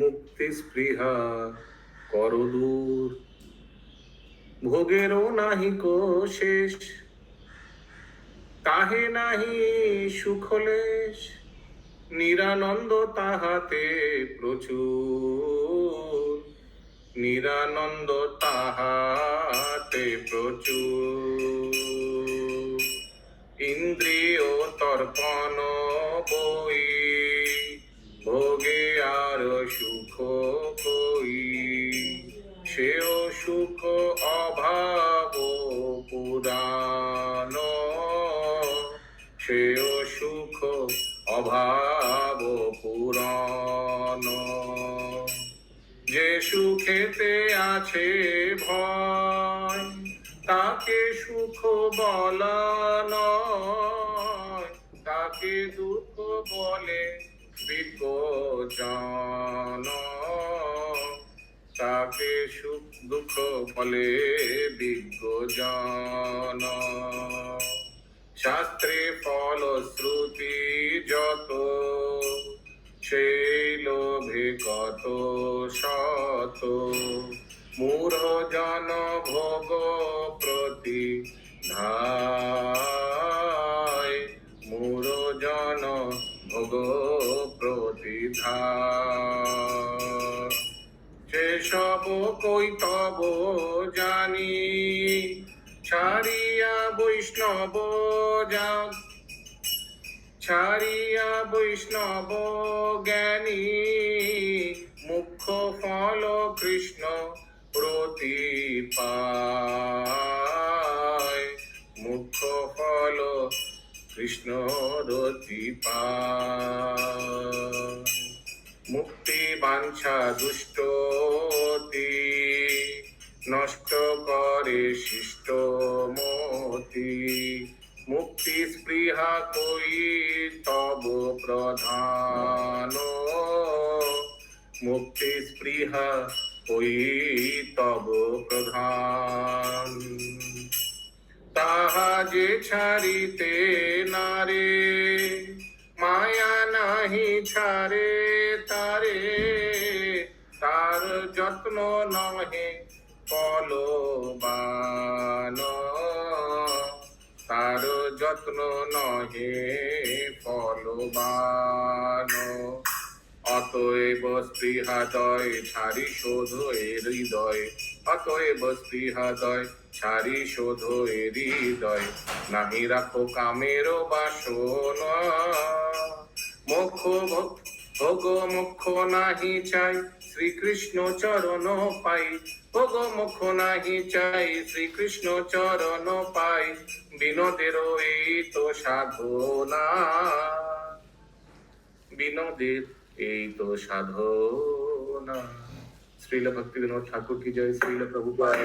মুক্তি স্পৃহা করদূর ভোগেরও নাহি কো শেষ তাহে নাহি সুখলেশ নিরানন্দ তাহাতে প্রচুর, নিরানন্দ তাহাতে প্রচুর। ইন্দ্রিয় তর্পণ বই সেও সুখ অভাব পুরাণ। যে সুখেতে আছে ভয়, তাকে সুখ বলা নয়। তাকে দুঃখ বলে বিজ্ঞজন তাকে সুখ দুঃখ বলে বিজ্ঞজন শাস্ত্রে ফল শ্রুতি যত সেই লোভে কত শত মূঢ় জন ভোগ প্রতি ধায় মূঢ় জন ভোগ প্রতি সেসব কৈতব জানি ছাড়িয়া বৈষ্ণব যাও। ছাড়িয়া বৈষ্ণব জ্ঞানী, মুখ্য ফল কৃষ্ণ প্রতিপায়। মুখ্য ফল কৃষ্ণ রতি পায় মুক্তি বাঞ্ছা দুষ্টতি নষ্ট করে শিষ্ট মতি। মুক্তি স্পৃহা কই তব প্রধান। মুক্তি স্পৃহা কই তব প্রধান। তাহা যে ছাড়িতে নারে মায়া নাহি ছাড়ে তারে। তার যত্ন নহে ফলবান তার যত্ন নহে ফলবান অতএব স্পৃহাদয় ছাড়ি শোধ হৃদয়। অতএব স্পৃহাদয় ছাড়ি শোধ হৃদয়। নাহি রাখো কামের বাসনা। মোক্ষ ভোগ- ভোগ মোক্ষ নাহি চাই, শ্রীকৃষ্ণ চরণ পাই। ভোগ মোক্ষ নাহি চাই, শ্রীকৃষ্ণ চরণ পাই। বিনোদের এই তো সাধনা। বিনোদের এই তো সাধনা। শ্রীল ভক্তি বিনোদ ঠাকুর কি জয় শ্রীল প্রভুপাদ